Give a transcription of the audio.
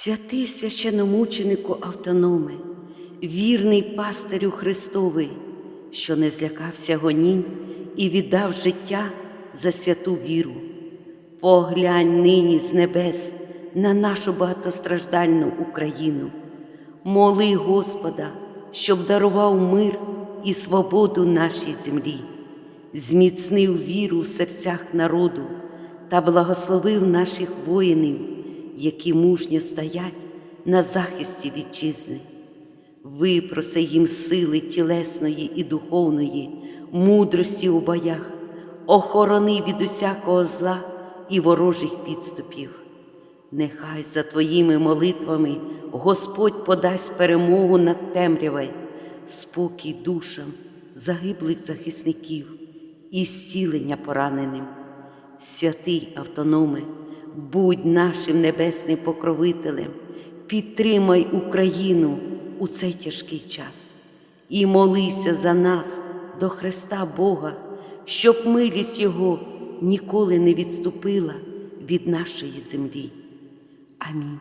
Святий священомученику автономи, вірний пастирю Христовий, що не злякався гонінь і віддав життя за святу віру. Поглянь нині з небес на нашу багатостраждальну Україну. Моли Господа, щоб дарував мир і свободу нашій землі, зміцнив віру в серцях народу та благословив наших воїнів, які мужньо стоять на захисті вітчизни. Випроси їм сили тілесної і духовної, мудрості у боях, охорони від усякого зла і ворожих підступів. Нехай за твоїми молитвами Господь подасть перемогу над темрявою, спокій душам загиблих захисників і зцілення пораненим. Святий автономе, будь нашим небесним покровителем, підтримай Україну у цей тяжкий час і молися за нас до Христа Бога, щоб милість Його ніколи не відступила від нашої землі. Амінь.